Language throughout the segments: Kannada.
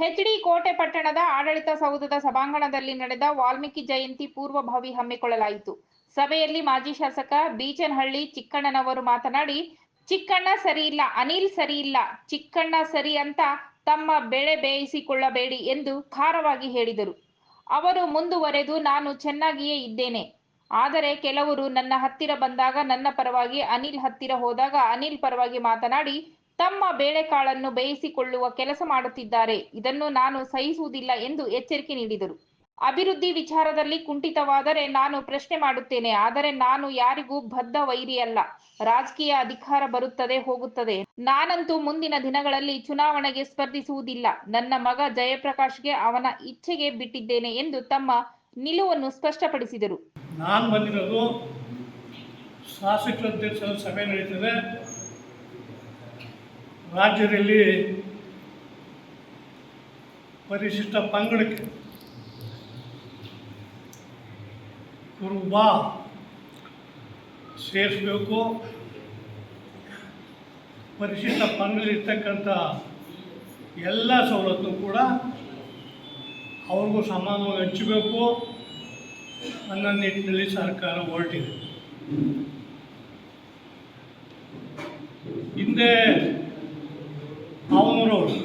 ಹೆಚ್ಡಿ ಕೋಟೆ ಪಟ್ಟಣದ ಆಡಳಿತ ಸೌಧದ ಸಭಾಂಗಣದಲ್ಲಿ ನಡೆದ ವಾಲ್ಮೀಕಿ ಜಯಂತಿ ಪೂರ್ವಭಾವಿ ಹಮ್ಮಿಕೊಳ್ಳಲಾಯಿತು. ಸಭೆಯಲ್ಲಿ ಮಾಜಿ ಶಾಸಕ ಬೀಚನಹಳ್ಳಿ ಚಿಕ್ಕಣ್ಣನವರು ಮಾತನಾಡಿ, ಚಿಕ್ಕಣ್ಣ ಸರಿ ಇಲ್ಲ, ಅನಿಲ್ ಸರಿ ಇಲ್ಲ, ಚಿಕ್ಕಣ್ಣ ಸರಿ ಅಂತ ತಮ್ಮ ಬೆಳೆ ಬೇಯಿಸಿಕೊಳ್ಳಬೇಡಿ ಎಂದು ಖಾರವಾಗಿ ಹೇಳಿದರು. ಅವರು, ಮುಂದುವರೆದು ನಾನು ಚೆನ್ನಾಗಿಯೇ ಇದ್ದೇನೆ. ಆದರೆ ಕೆಲವರು ನನ್ನ ಹತ್ತಿರ ಬಂದಾಗ ನನ್ನ ಪರವಾಗಿ ಅನಿಲ್ ಹತ್ತಿರ ಹೋದಾಗ ಅನಿಲ್ ಪರವಾಗಿ ಮಾತನಾಡಿ ತಮ್ಮ ಬೇಳೆಕಾಳನ್ನು ಬೇಯಿಸಿಕೊಳ್ಳುವ ಕೆಲಸ ಮಾಡುತ್ತಿದ್ದಾರೆ. ಇದನ್ನು ನಾನು ಸಹಿಸುವುದಿಲ್ಲ ಎಂದು ಎಚ್ಚರಿಕೆ ನೀಡಿದರು. ಅಭಿವೃದ್ಧಿ ವಿಚಾರದಲ್ಲಿ ಕುಂಠಿತವಾದರೆ ನಾನು ಪ್ರಶ್ನೆ ಮಾಡುತ್ತೇನೆ. ಆದರೆ ನಾನು ಯಾರಿಗೂ ಬದ್ಧ ವೈರಿಯಲ್ಲ ರಾಜಕೀಯ ಅಧಿಕಾರ ಬರುತ್ತದೆ, ಹೋಗುತ್ತದೆ. ನಾನಂತೂ ಮುಂದಿನ ದಿನಗಳಲ್ಲಿ ಚುನಾವಣೆಗೆ ಸ್ಪರ್ಧಿಸುವುದಿಲ್ಲ. ನನ್ನ ಮಗ ಜಯಪ್ರಕಾಶ್ಗೆ ಅವನ ಇಚ್ಛೆಗೆ ಬಿಟ್ಟಿದ್ದೇನೆ ಎಂದು ತಮ್ಮ ನಿಲುವನ್ನು ಸ್ಪಷ್ಟಪಡಿಸಿದರು. ನಾನು ಬಂದಿರೋದು ಶಾಸಕರ ಸಭೆ ನಡೀತದೆ. ರಾಜ್ಯದಲ್ಲಿ ಪರಿಶಿಷ್ಟ ಪಂಗಡಕ್ಕೆ ಕುರುಬ ಸೇರಿಸಬೇಕು. ಪರಿಶಿಷ್ಟ ಪಂಗಡ ಇರ್ತಕ್ಕಂಥ ಎಲ್ಲ ಸವಲತ್ತು ಕೂಡ ಅವ್ರಿಗೂ ಸಮಾನವಾಗಿ ಹಚ್ಚಬೇಕು ಅನ್ನೋ ನಿಟ್ಟಿನಲ್ಲಿ ಸರ್ಕಾರ ಹೊರಟಿದೆ. ಹಿಂದೆ ಅವನರವರು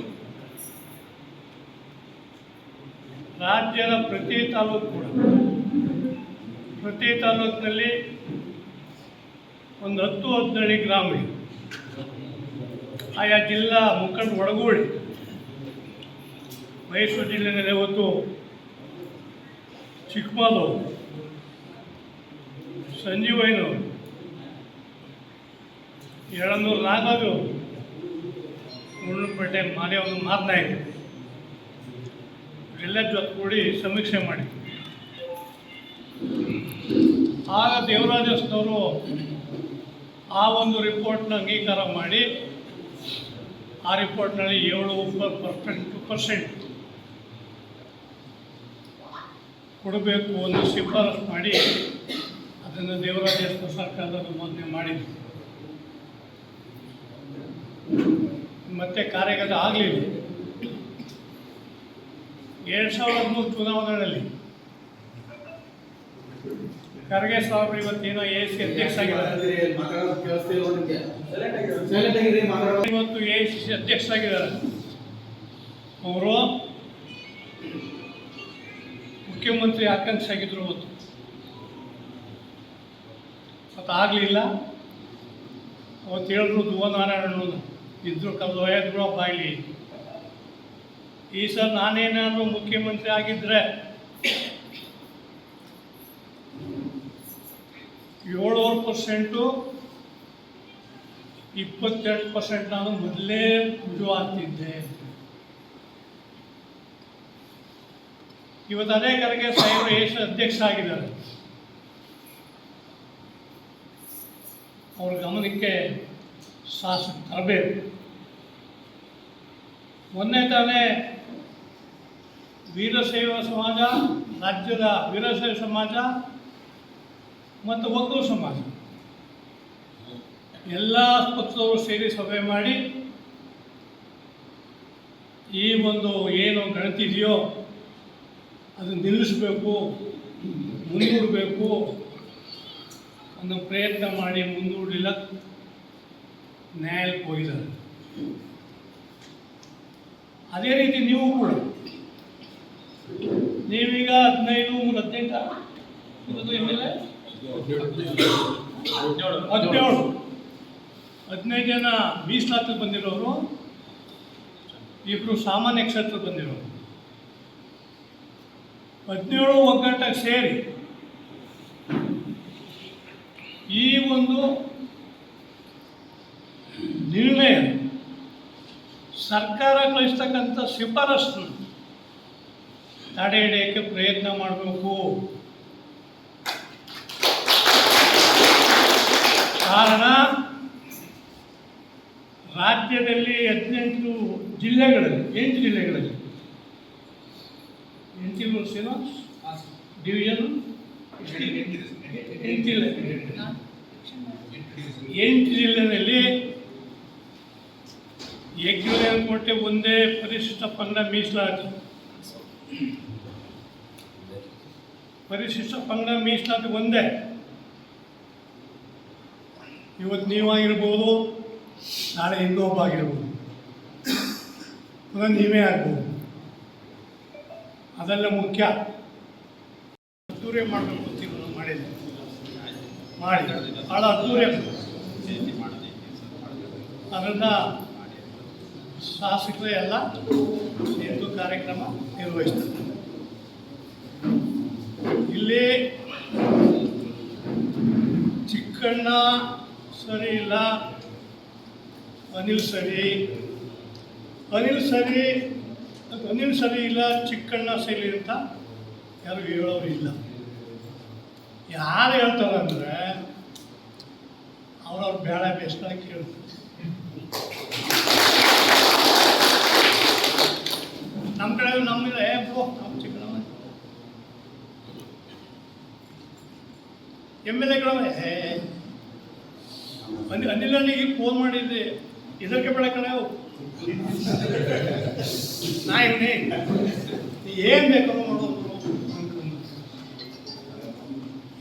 ರಾಜ್ಯದ ಪ್ರತಿ ತಾಲೂಕು ಕೂಡ, ಪ್ರತಿ ತಾಲೂಕಿನಲ್ಲಿ ಒಂದು ಹತ್ತು ಹದಿನೇಳು ಗ್ರಾಮ ಇದೆ. ಆಯಾ ಜಿಲ್ಲಾ ಮುಖಂಡ ಒಡಗೂಡಿ ಮೈಸೂರು ಜಿಲ್ಲೆಯಲ್ಲಿ ಇವತ್ತು ಚಿಕ್ಕಮಗಳೂರು ಸಂಜೀವಯ್ಯನವರು ಎರಡನೂರು ನಾಗರಾಜು ಮುಳ್ಳಪೇಟೆ ಮಾದೇವನ ಇದೆ ಎಲ್ಲ ಜೊತೆ ಕೂಡಿ ಸಮೀಕ್ಷೆ ಮಾಡಿ ಆಗ ದೇವರಾಜಸ್ನವರು ಆ ಒಂದು ರಿಪೋರ್ಟ್ನ ಅಂಗೀಕಾರ ಮಾಡಿ, ಆ ರಿಪೋರ್ಟ್ನಲ್ಲಿ ಏಳು ಪರ್ಸೆಂಟ್ ಪರ್ಸೆಂಟ್ ಕೊಡಬೇಕು ಒಂದು ಶಿಫಾರಸು ಮಾಡಿ ಅದನ್ನು ದೇವರಾಜೇಶ್ವರ ಸರ್ಕಾರದ ಅನುಮೋದನೆ ಮಾಡಿದ್ವಿ. ಮತ್ತೆ ಕಾರ್ಯಗತ ಆಗಲಿಲ್ಲ. ಎರಡು ಸಾವಿರದ ಹದಿಮೂರು ಚುನಾವಣೆಯಲ್ಲಿ ಖರ್ಗೆ ಸಾಹೇಬ್ರು ಇವತ್ತೇನೋ ಎ ಸಿ ಅಧ್ಯಕ್ಷ ಆಗಿದ್ದಾರೆ. ಇವತ್ತು ಎ ಸಿ ಅಧ್ಯಕ್ಷ ಆಗಿದ್ದಾರೆ. ಅವರು ಮುಖ್ಯಮಂತ್ರಿ ಆಕಾಂಕ್ಷಿ ಆಗಿದ್ರು ಇವತ್ತು. ಮತ್ತು ಆಗಲಿಲ್ಲ. ಅವತ್ತು ಹೇಳಿದ್ರು ಧ್ರುವ ನಾರಾಯಣನು ಇದ್ರು ಒಯ್ದ್ರು ಬಾಯ್ಲಿ ಈ ಸರ್ ನಾನೇನಾದರೂ ಮುಖ್ಯಮಂತ್ರಿ ಆಗಿದ್ದರೆ ಏಳುವರೆ ಪರ್ಸೆಂಟು, ಇಪ್ಪತ್ತೆರಡು ಪರ್ಸೆಂಟ್ ನಾನು ಮೊದಲೇ ರುಜು ಆಗ್ತಿದ್ದೆ. ಇವತ್ತು ಅದೇ ಕರೆಗೆ ಸಾಹೇಬರು ಏಷ್ಯ ಅಧ್ಯಕ್ಷ ಆಗಿದ್ದಾರೆ. ಅವ್ರ ಗಮನಕ್ಕೆ ಶಾಸಕ ತರಬೇಕು. ಮೊನ್ನೆ ತಾನೇ ವೀರಶೈವ ಸಮಾಜ, ರಾಜ್ಯದ ವೀರಶೈವ ಸಮಾಜ ಮತ್ತು ಒಕ್ಕಲು ಸಮಾಜ. ಎಲ್ಲ ಪಕ್ಷದವರು ಸೇರಿ ಸಭೆ ಮಾಡಿ ಈ ಒಂದು ಏನು ಗಣತಿ ಇದೆಯೋ ಅದನ್ನು ನಿಲ್ಲಿಸಬೇಕು, ಮುಂದೂಡಬೇಕು ಅನ್ನೋ ಪ್ರಯತ್ನ ಮಾಡಿ ಮುಂದೂಡಲಿಲ್ಲ. ನ್ಯಾಯಾಲಯಕ್ಕೆ ಹೋಗಿದ್ದಾರೆ ಅದೇ ರೀತಿ ನೀವು ಕೂಡ. ನೀವೀಗ ಹದಿನೈದು ಮೂರು ಹದಿನೆಂಟು ಹದಿನೇಳು. ಹದಿನೈದು ಜನ ಮೀಸಲಾತಿ ಬಂದಿರೋರು ಇಬ್ಬರು ಸಾಮಾನ್ಯ ಕ್ಷೇತ್ರ ಬಂದಿರೋರು. ಹದಿನೇಳು ಒಗ್ಗಟ್ಟಾಗಿ ಸೇರಿ ಈ ಒಂದು ಸರ್ಕಾರ ಕಳಿಸ್ತಕ್ಕಂಥ ಶಿಫಾರಸನ್ನು ತಡೆ ಹಿಡಿಯೋಕ್ಕೆ ಪ್ರಯತ್ನ ಮಾಡಬೇಕು. ಕಾರಣ, ರಾಜ್ಯದಲ್ಲಿ ಹದಿನೆಂಟು ಜಿಲ್ಲೆಗಳಲ್ಲಿ, ಎಂಟು ಜಿಲ್ಲೆಗಳಲ್ಲಿ, ಎಂಟು ವರ್ಷೇನೋ ಡಿವಿಷನ್, ಎಂಟು ಜಿಲ್ಲೆ, ಎಂಟು ಜಿಲ್ಲೆಯಲ್ಲಿ ಯಜ್ಞ ಅಂದ್ಕೊಟ್ಟೆ ಒಂದೇ ಪರಿಶಿಷ್ಟ ಪಂಗಡ ಮೀಸಲಾತಿ. ಪರಿಶಿಷ್ಟ ಪಂಗಡ ಮೀಸಲಾತಿ ಒಂದೇ. ಇವತ್ತು ನೀವಾಗಿರ್ಬೋದು, ನಾಳೆ ಇನ್ನೊಬ್ಬ ಆಗಿರ್ಬೋದು ಅದನ್ನು ನೀವೇ ಆಗ್ಬೋದು. ಅದೆಲ್ಲ ಮುಖ್ಯ. ಅದ್ದೂರಿ ಮಾಡಬೇಕು ಗೊತ್ತಿಲ್ಲ ಮಾಡಿದೆ ಮಾಡಿ. ಭಾಳ ಅದ್ದೂರಿ. ಅದನ್ನು ಶಾಸಕರೇ ಎಲ್ಲ ನಿಂತು ಕಾರ್ಯಕ್ರಮ ನಿರ್ವಹಿಸ್ತಾರೆ ಇಲ್ಲಿ ಚಿಕ್ಕಣ್ಣ ಸರಿ ಇಲ್ಲ, ಅನಿಲ್ ಸರಿ. ಅನಿಲ್ ಸರಿ ಅನಿಲ್ ಸರಿ ಇಲ್ಲ, ಚಿಕ್ಕಣ್ಣ ಸರಿ ಅಂತ ಯಾರು ಹೇಳೋರು ಇಲ್ಲ. ಯಾರು ಹೇಳ್ತಾರೆ ಅಂದರೆ ಅವ್ರವ್ರ ಬೇಡ ಬೇಸ್ತ ಕೇಳ್ತಾರೆ. ಎಂ ಎಲ್ ಎಗಳು ಏ ಅನಿಲ್ ಅಣ್ಣಿಗೆ ಫೋನ್ ಮಾಡಿದ್ದೆ ಇದಕ್ಕೆ ಬೇಡ ಕಣವು ನಾ ಇವನೇ. ಏನು ಬೇಕಾದ್ರೂ ಮಾಡೋದು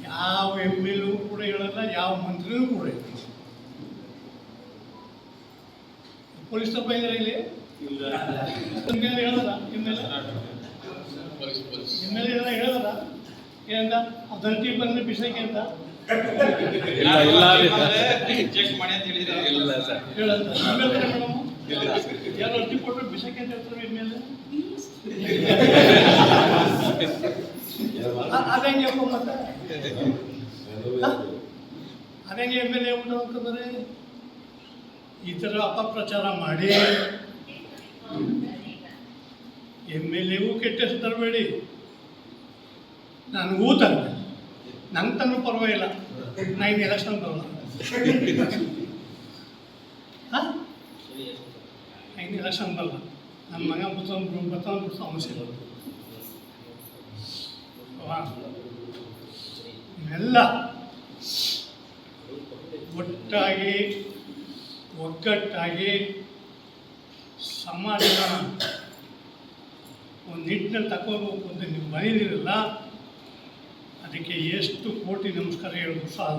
ಯಾವ ಎಂ ಎಲ್ ಕೂಡ ಹೇಳಲ್ಲ ಯಾವ ಮಂತ್ರಿನೂ ಕೂಡ ಹೇಳಲ್ಲ. ಪೊಲೀಸ್ ತಪ್ಪ ಇದ್ದಾರೆ ಇಲ್ಲಿ? ಹೇಳಲ್ಲ? ಎಂ ಎಲ್ ಎಲ್ಲ ಹೇಳಲ್ಲ? ಏನಂತ? ಅದಂತಿ ಬಂದ್ರೆ ಬಿಸಕ್ಕೆ ಅಂತ? ಇಲ್ಲ ಇಲ್ಲ ಚೆಕ್ ಮಾಡಿ ಅಂತ ಹೇಳಿದ್ದಾರೆ ಇಲ್ಲ ಸರ್. ನಿಮ್ಮೆಲ್ಲ ಮೇಡಮ್ ಯಾರು ಅರ್ಜಿ ಕೊಟ್ಟರೆ ಬಿಸಕ್ಕೆ ಅಂತ ಹೇಳ್ತಾರೆ ಎಮ್ಮೆಲ್ಲ ಅದಂಗೆ ಮತ್ತೆ. ಅದಂಗೆ ಎಂ ಎಲ್ ಎ ಉಂಟು ಅಂತಂದರೆ ಈ ಥರ ಅಪಪ್ರಚಾರ ಮಾಡಿ. ಎಂ ಎಲ್ ಎಗೂ ಕೆಟ್ಟ ಹೆಸರು ತರಬೇಡಿ. ನನಗೂ ಊತ ನಂಗೆ ತಂದ್ರೂ ಪರವಾಗಿಲ್ಲ. ನಾ ಇನ್ನು ಎಲೆಕ್ಷನ್ ಬರಲ್ಲ. ಹಾಂ? ಎಲೆಕ್ಷನ್ ಬರಲ್ಲ. ನನ್ನ ಮಗ ಬರುತ್ತೆ ಅಲ್ವಾ? ಇವೆಲ್ಲ ಒಟ್ಟಾಗಿ, ಒಗ್ಗಟ್ಟಾಗಿ ಸಮಾಜನ ಒಂದು ನಿಟ್ಟಿನಲ್ಲಿ ತಗೋಬೇಕು ಅಂತ ನೀವು ಬರೀದಿರಲ್ಲ. ಅದಕ್ಕೆ ಎಷ್ಟು ಕೋಟಿ ನಮಸ್ಕಾರ ಹೇಳೋದು ಸಾಲ